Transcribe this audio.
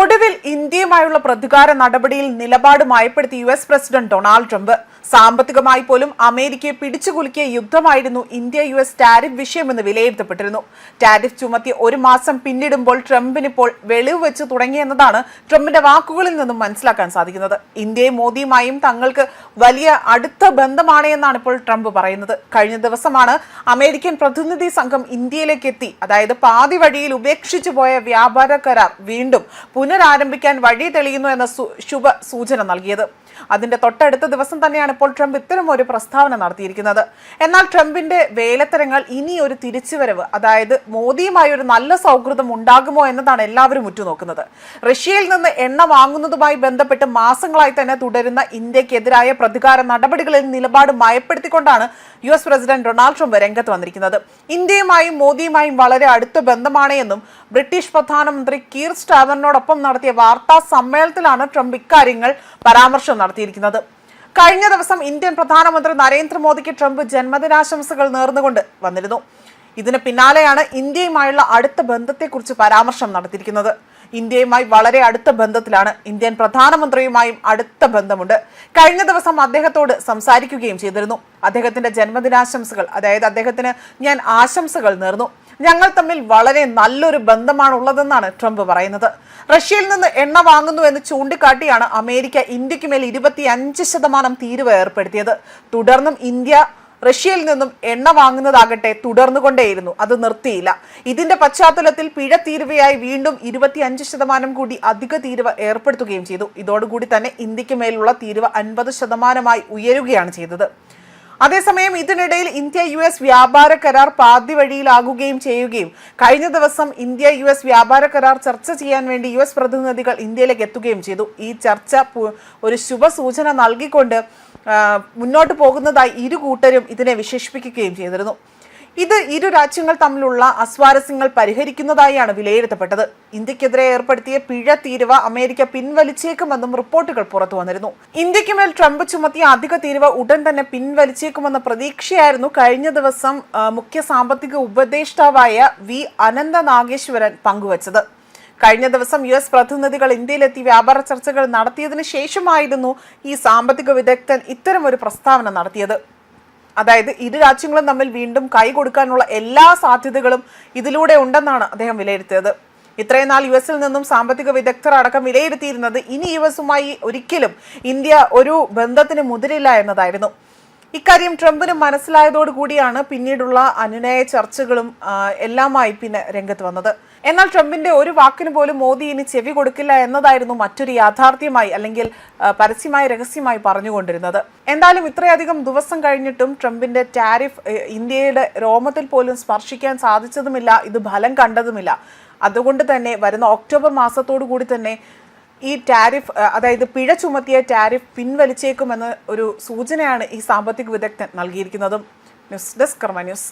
ഒടുവിൽ ഇന്ത്യയുമായുള്ള പ്രതികാര നടപടിയിൽ നിലപാട് മയപ്പെടുത്തി U S president Donald Trump സാമ്പത്തികമായി പോലും അമേരിക്കയെ പിടിച്ചുകുലുക്കിയ യുദ്ധമായിരുന്നു ഇന്ത്യ യു എസ് ടാരിഫ് വിഷയമെന്ന് വിലയിരുത്തപ്പെട്ടിരുന്നു. ടാരിഫ് ചുമത്തി ഒരു മാസം പിന്നിടുമ്പോൾ ട്രംപിനിപ്പോൾ വെളിവ് വെച്ച് തുടങ്ങിയെന്നതാണ് ട്രംപിന്റെ വാക്കുകളിൽ നിന്നും മനസ്സിലാക്കാൻ സാധിക്കുന്നത്. ഇന്ത്യയും മോദിയുമായും തങ്ങൾക്ക് വലിയ അടുത്ത ബന്ധമാണ് എന്നാണ് ഇപ്പോൾ ട്രംപ് പറയുന്നത്. കഴിഞ്ഞ ദിവസമാണ് അമേരിക്കൻ പ്രതിനിധി സംഘം ഇന്ത്യയിലേക്ക് എത്തി. അതായത് പാതി വഴിയിൽ ഉപേക്ഷിച്ചു പോയ വ്യാപാര കരാർ വീണ്ടും പുനരാരംഭിക്കാൻ വഴി തെളിയുന്നു എന്ന ശുഭ സൂചന നൽകിയത്. അതിന്റെ തൊട്ടടുത്ത ദിവസം തന്നെയാണ് ഇപ്പോൾ ട്രംപ് ഇത്തരം ഒരു പ്രസ്താവന നടത്തിയിരിക്കുന്നത്. എന്നാൽ ട്രംപിന്റെ വേലത്തരങ്ങൾ ഇനി ഒരു തിരിച്ചുവരവ് അതായത് മോദിയുമായി ഒരു നല്ല സൗഹൃദം ഉണ്ടാകുമോ എന്നതാണ് എല്ലാവരും ഉറ്റുനോക്കുന്നത്. റഷ്യയിൽ നിന്ന് എണ്ണ വാങ്ങുന്നതുമായി ബന്ധപ്പെട്ട് മാസങ്ങളായി തന്നെ തുടരുന്ന ഇന്ത്യക്കെതിരായ പ്രതികാര നടപടികളിൽ നിലപാട് മയപ്പെടുത്തിക്കൊണ്ടാണ് U S president Donald Trump രംഗത്ത് വന്നിരിക്കുന്നത്. ഇന്ത്യയുമായും മോദിയുമായും വളരെ അടുത്ത ബന്ധമാണ് എന്നും ബ്രിട്ടീഷ് പ്രധാനമന്ത്രി കീർ സ്റ്റാവറിനോടൊപ്പം നടത്തിയ വാർത്താ സമ്മേളനത്തിലാണ് ട്രംപ് ഇക്കാര്യങ്ങൾ പരാമർശം നടത്തിയിരിക്കുന്നത്. കഴിഞ്ഞ ദിവസം ഇന്ത്യൻ പ്രധാനമന്ത്രി നരേന്ദ്രമോദിക്ക് ട്രംപ് ജന്മദിനാശംസകൾ നേർന്നുകൊണ്ട് വന്നിരുന്നു. ഇതിന് പിന്നാലെയാണ് ഇന്ത്യയുമായുള്ള അടുത്ത ബന്ധത്തെക്കുറിച്ച് പരാമർശം നടത്തിയിരിക്കുന്നത്. ഇന്ത്യയുമായി വളരെ അടുത്ത ബന്ധത്തിലാണ് ഇന്ത്യൻ പ്രധാനമന്ത്രിയുമായും അടുത്ത ബന്ധമുണ്ട്. കഴിഞ്ഞ ദിവസം അദ്ദേഹത്തോട് സംസാരിക്കുകയും ചെയ്തിരുന്നു. അദ്ദേഹത്തിന്റെ ജന്മദിനാശംസകൾ അതായത് അദ്ദേഹത്തിന് ഞാൻ ആശംസകൾ നേർന്നു. ഞങ്ങൾ തമ്മിൽ വളരെ നല്ലൊരു ബന്ധമാണ് ഉള്ളതെന്നാണ് ട്രംപ് പറയുന്നത്. റഷ്യയിൽ നിന്ന് എണ്ണ വാങ്ങുന്നു എന്ന് ചൂണ്ടിക്കാട്ടിയാണ് അമേരിക്ക ഇന്ത്യയ്ക്ക് മേൽ ഇരുപത്തി അഞ്ച് ശതമാനം തീരുവ ഏർപ്പെടുത്തിയത്. തുടർന്നും ഇന്ത്യ റഷ്യയിൽ നിന്നും എണ്ണ വാങ്ങുന്നതാകട്ടെ തുടർന്നുകൊണ്ടേയിരുന്നു. അത് നിർത്തിയില്ല. ഇതിന്റെ പശ്ചാത്തലത്തിൽ പിഴ തീരുവയായി വീണ്ടും ഇരുപത്തി അഞ്ച് ശതമാനം കൂടി അധിക തീരുവ ഏർപ്പെടുത്തുകയും ചെയ്തു. ഇതോടുകൂടി തന്നെ ഇന്ത്യയ്ക്ക് മേലുള്ള തീരുവ അൻപത് ശതമാനമായി ഉയരുകയാണ് ചെയ്തത്. അതേസമയം ഇതിനിടയിൽ ഇന്ത്യ യു എസ് വ്യാപാര കരാർ പാതി വഴിയിലാകുകയും ചെയ്യുകയും കഴിഞ്ഞ ദിവസം ഇന്ത്യ യു എസ് വ്യാപാര കരാർ ചർച്ച ചെയ്യാൻ വേണ്ടി യു എസ് പ്രതിനിധികൾ ഇന്ത്യയിലേക്ക് എത്തുകയും ചെയ്തു. ഈ ചർച്ച ഒരു ശുഭസൂചന നൽകിക്കൊണ്ട് മുന്നോട്ട് പോകുന്നതായി ഇരു കൂട്ടരും ഇതിനെ വിശേഷിപ്പിക്കുകയും ചെയ്തിരുന്നു. ഇത് ഇരു രാജ്യങ്ങൾ തമ്മിലുള്ള അസ്വാരസ്യങ്ങൾ പരിഹരിക്കുന്നതായാണ് വിലയിരുത്തപ്പെട്ടത്. ഇന്ത്യക്കെതിരെ ഏർപ്പെടുത്തിയ പിഴ തീരുവ അമേരിക്ക പിൻവലിച്ചേക്കുമെന്നും റിപ്പോർട്ടുകൾ പുറത്തു വന്നിരുന്നു. ഇന്ത്യക്കുമേൽ ട്രംപ് ചുമത്തിയ അധിക തീരുവ ഉടൻ തന്നെ പിൻവലിച്ചേക്കുമെന്ന പ്രതീക്ഷയായിരുന്നു കഴിഞ്ഞ ദിവസം മുഖ്യ സാമ്പത്തിക ഉപദേഷ്ടാവായ വി അനന്ത നാഗേശ്വരൻ പങ്കുവച്ചത്. കഴിഞ്ഞ ദിവസം യു എസ് പ്രതിനിധികൾ ഇന്ത്യയിലെത്തി വ്യാപാര ചർച്ചകൾ നടത്തിയതിനു ശേഷമായിരുന്നു ഈ സാമ്പത്തിക വിദഗ്ധൻ ഇത്തരമൊരു പ്രസ്താവന നടത്തിയത്. അതായത് ഇരു രാജ്യങ്ങളും തമ്മിൽ വീണ്ടും കൈ കൊടുക്കാനുള്ള എല്ലാ സാധ്യതകളും ഇതിലൂടെ ഉണ്ടെന്നാണ് അദ്ദേഹം വിലയിരുത്തിയത്. ഇത്രയും നാൾ യു എസിൽ നിന്നും സാമ്പത്തിക വിദഗ്ധർ അടക്കം വിലയിരുത്തിയിരുന്നത് ഇനി യു എസുമായി ഒരിക്കലും ഇന്ത്യ ഒരു ബന്ധത്തിന് മുതിരില്ല എന്നതായിരുന്നു. ഇക്കാര്യം ട്രംപിന് മനസ്സിലായതോടുകൂടിയാണ് പിന്നീടുള്ള അനുനയ ചർച്ചകളും എല്ലാമായി പിന്നെ രംഗത്ത് വന്നത്. എന്നാൽ ട്രംപിന്റെ ഒരു വാക്കിന് പോലും മോദി ഇനി ചെവി കൊടുക്കില്ല എന്നതായിരുന്നു മറ്റൊരു യാഥാർത്ഥ്യമായി അല്ലെങ്കിൽ പരസ്യമായി രഹസ്യമായി പറഞ്ഞുകൊണ്ടിരുന്നത്. എന്തായാലും ഇത്രയധികം ദിവസം കഴിഞ്ഞിട്ടും ട്രംപിന്റെ ടാരിഫ് ഇന്ത്യയുടെ രോമത്തിൽ പോലും സ്പർശിക്കാൻ സാധിച്ചതുമില്ല ഇത് ഫലം കണ്ടതുമില്ല. അതുകൊണ്ട് തന്നെ വരുന്ന ഒക്ടോബർ മാസത്തോടു കൂടി തന്നെ ഈ ടാരിഫ് അതായത് പിഴ ചുമത്തിയ ടാരിഫ് പിൻവലിച്ചേക്കുമെന്ന ഒരു സൂചനയാണ് ഈ സാമ്പത്തിക വിദഗ്ധൻ നൽകിയിരിക്കുന്നതും. News desk Karma news.